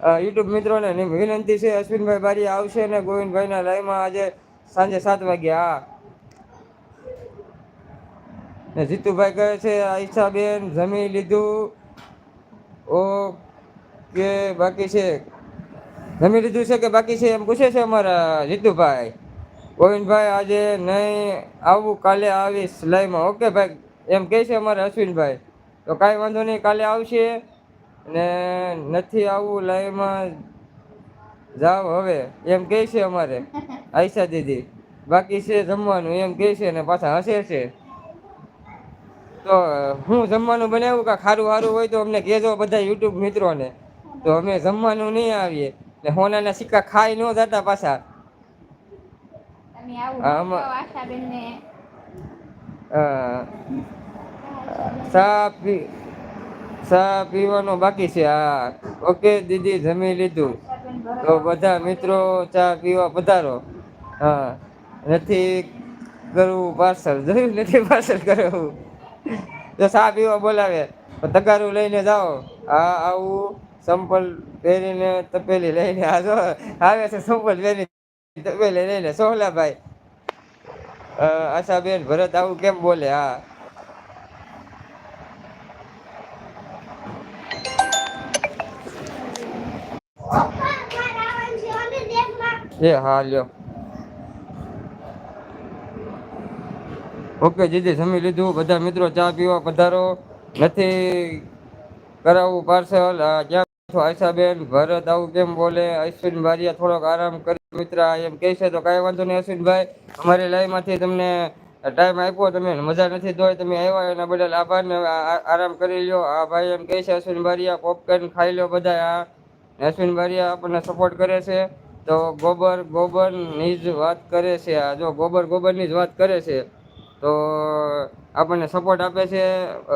YouTube મિત્રોને વિનંતી છે, અશ્વિનભાઈ બારી આવશે ને ગોવિંદભાઈના લાઈવમાં આજે સાંજે સાત વાગે હા. ને જીતુભાઈ કહે છે આઈશાબેન જમી લીધું. ઓ કે બાકી છે. જમી લીધું છે કે બાકી છે એમ પૂછે છે અમારા જીતુભાઈ. ગોવિંદભાઈ આજે નહીં આવું, કાલે આવીશ લાઈવમાં ઓકે ભાઈ, એમ કહે છે અમારા અશ્વિનભાઈ. તો કાંઈ વાંધો નહીં, કાલે આવશે. ને નથી આવું લાઈવમાં જાઓ હવે. એમ કહે છે અમારે આયશા દીદી. બાકી છે જમવાનું એમ કહે છે ને પાછા હસે છે. તો હું જમવાનું બનાવું કાંઈ ખારું સારું હોય તો અમને કહેજો બધા યુટ્યુબ મિત્રોને. તો અમે જમવાનું નહીં આવીએ. ને હોનાના સિક્કા ખાઈ ન જતા પાછા. આશાબેનને. પી ચા પીવાનો બાકી છે. હા, ઓકે દીદી, જમી લીધું. તો બધા મિત્રો ચા પીવા પધારો. હા, નથી કરવું પાર્સલ. જોયું નથી પાર્સલ કરવું. તો ચા પીવા બોલાવે. તગારું લઈને જાઓ. આ આવું સંપલ પહેરીને તપેલી લઈને આ આવે છે સંપલ પહેરી તપેલી લઈને. સોહલાભાઈ. આશાબેન ભરત આવું કેમ બોલે? હા. એ, હા, લ્યો. ઓકે, જીજી, જમી લીધું. બધા મિત્રો ચા પીવા પધારો. નથી કરાવવું પાર્સલ. ક્યાં છો આશાબેન ભરત, આવું કેમ બોલે? અશ્વિન બારિયા થોડોક આરામ કરી. મિત્ર એમ કહે છે, તો કાંઈ વાંધો નહીં, અશ્વિનભાઈ. અમારી લાઈવમાંથી તમને ટાઈમ આપ્યો, તમે મજા નથી તોય તમે આવ્યા, એના બદલ આભાર ને આરામ કરી લ્યો. આ ભાઈ એમ કહે છે, અશ્વિન ભારિયા, પોપકોર્ન ખાઈ લો બધા આ અશ્વિન બારિયા આપણને સપોર્ટ કરે છે. તો ગોબર, ગોબરની જ વાત કરે છે. આ જો ગોબર, ગોબરની જ વાત કરે છે. તો આપણને સપોર્ટ આપે છે.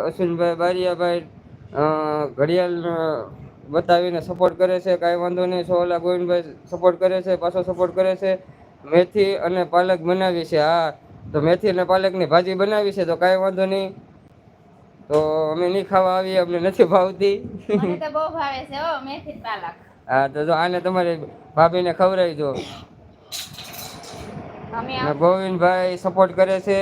અશ્વિનભાઈ બારિયાભાઈ ઘડિયાળ બતાવીને સપોર્ટ કરે છે. કાંઈ વાંધો નહીં. સોલા ગોવિંદભાઈ સપોર્ટ કરે છે. પાછો સપોર્ટ કરે છે. મેથી અને પાલક બનાવી છે. હા, તો મેથી અને પાલકની ભાજી બનાવી છે. તો કાંઈ વાંધો નહીં. તો અમે નહીં ખાવા આવીએ અમને નથી ભાવતી. મને તો બહુ ભાવે છે હો મેથી પાલક. હા તો જો આને તમારી ભાભીને ખવડાવી દો. અમે ગોવિંદભાઈ સપોર્ટ કરે છે.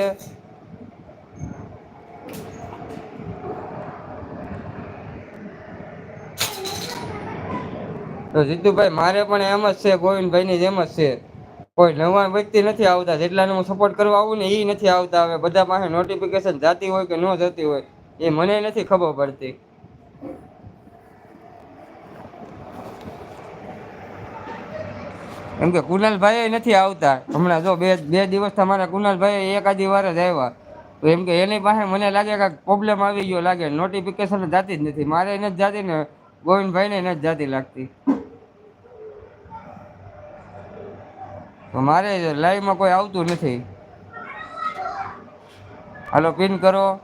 તો જીતુભાઈ મારે પણ એમ જ છે ગોવિંદભાઈની જેમ જ છે. કોઈ નવા વ્યક્તિ નથી આવતા જેટલાને હું સપોર્ટ કરવા આવું ને એ નથી આવતા. હવે બધા પાસે નોટિફિકેશન જાતી હોય કે ન જતી હોય. એ મને નથી ખબર પડતી. એમ કે કુનાલભાઈ નથી આવતા. હમણાં જો બે બે દિવસ તમારા કુનાલભાઈ એકાદી વાર જ આવ્યા. તો એમ કે એની પાસે મને લાગે કે પ્રોબ્લેમ આવી ગયો લાગે. નોટિફિકેશન જાતી જ નથી. મારે નથી જાતી ને ગોવિંદભાઈને નથી જાતી લાગતી. તો મારે લાઈવમાં કોઈ આવતું નથી. હાલો પિન કરો.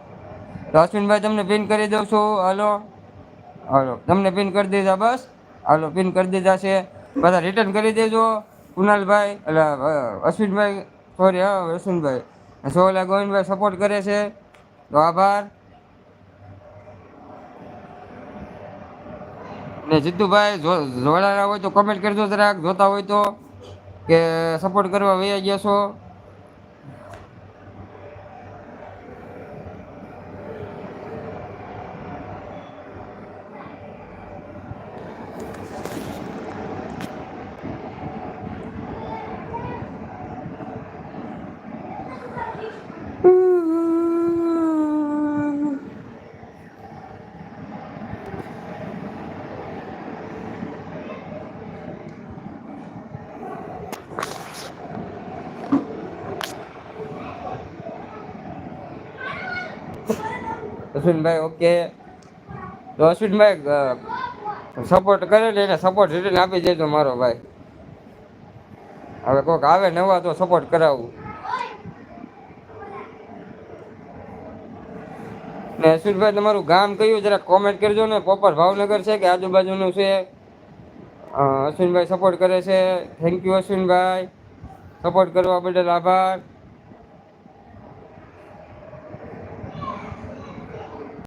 તો અશ્વિનભાઈ તમને પિન કરી દઉં છું. હલો. હાલો. તમને પિન કરી દીધા, બસ. હલો પિન કરી દીધા છે. બધા રિટર્ન કરી દેજો. કુનાલભાઈ એટલે અશ્વિનભાઈ સોરી હા, અશ્વિનભાઈ. સોલા ગોવિંદભાઈ સપોર્ટ કરે છે. તો આભાર. ને જીતુભાઈ, જો જોડાના હોય તો કમેન્ટ કરજો જરાક. જોતા હોય તો કે સપોર્ટ કરવા વૈયા ગયા છો. અશ્વિનભાઈ ઓકે તો અશ્વિનભાઈ સપોર્ટ કરે ને એને સપોર્ટ રિટર્ન આપી દેજો મારો ભાઈ. હવે કોઈક આવે નવા તો સપોર્ટ કરાવવું ને અશ્વિનભાઈ, તમારું ગામ કયું? જરા કોમેન્ટ કરજો ને. પ્રોપર ભાવનગર છે કે આજુબાજુનું છે? અશ્વિનભાઈ સપોર્ટ કરે છે. Thank you Ashwinbhai. સપોર્ટ કરવા બદલ આભાર.